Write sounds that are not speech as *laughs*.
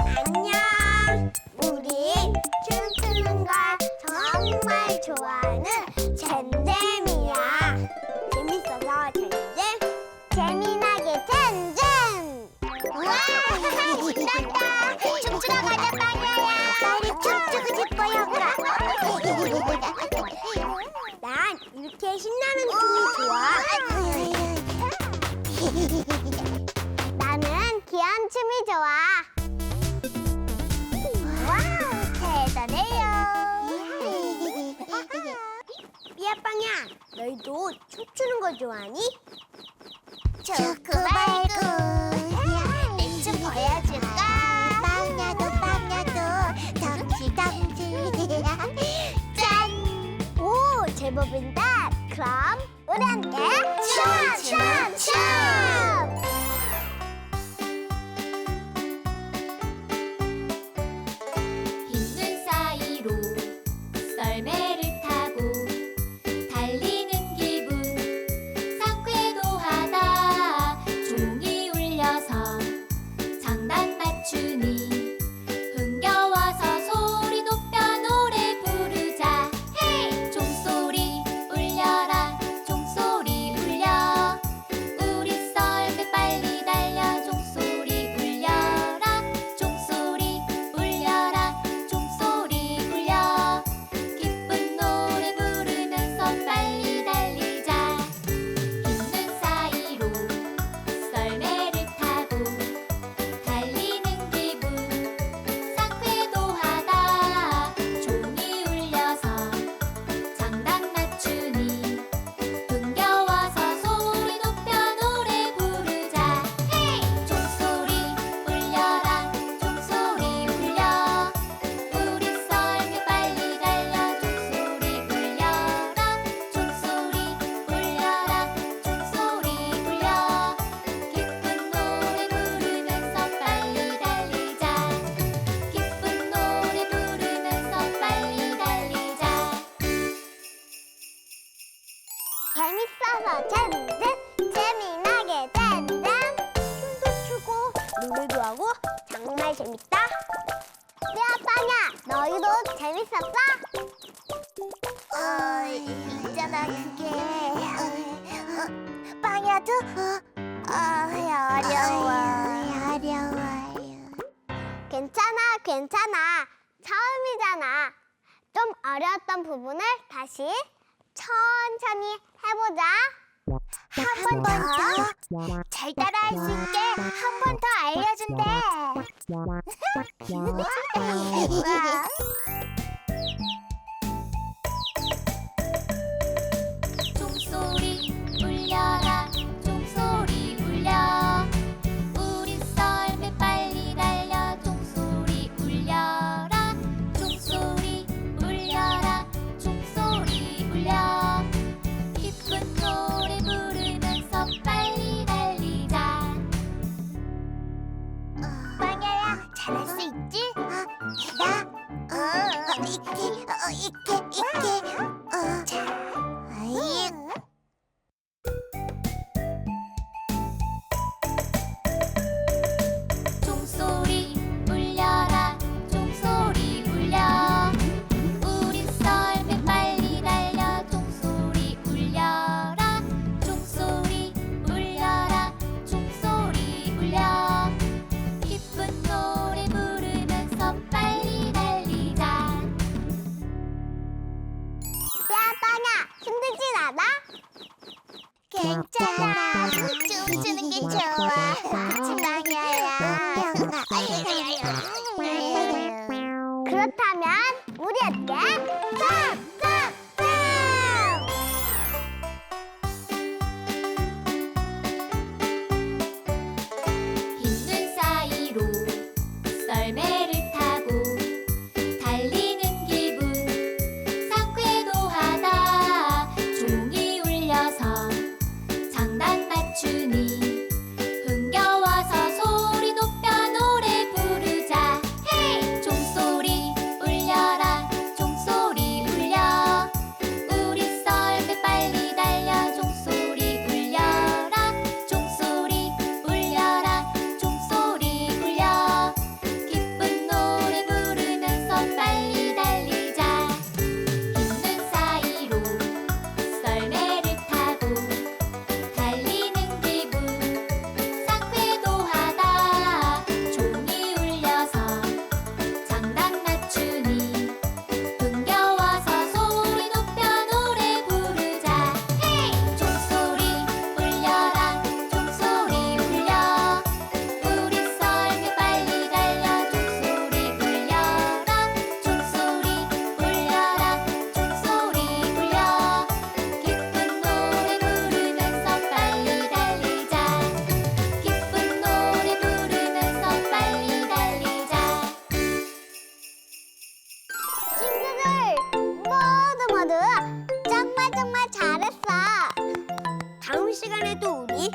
안녕. 우리 춤추는 걸 정말 좋아해. 춤이 좋아? 와우, 대단해요. *laughs* 삐아빵야, 너희도 춤추는 거 좋아하니? 초코발구 내 춤 보여줄까? 빵야도 빵야도 덩치 덩치 *laughs* 짠! 오, 제법인다. 그럼 우리 함께 춤, 춤, 춤! 재밌다? 네, 아빠냐. 너희도 재밌었어? 어, 있잖아, 그게. 어, 빵야도? 아, 어려워. 어려워요. 괜찮아, 괜찮아. 처음이잖아. 좀 어려웠던 부분을 다시 천천히 해보자. 한 번 더? 잘 따라할 수 있게 한 번 더 알려준대. *laughs* *laughs* 있기, 어, 있게, 있게. 괜찮아. 춤추는 게 좋아. 그치만이야. 그렇다면 우리 어때? 시간에도 우리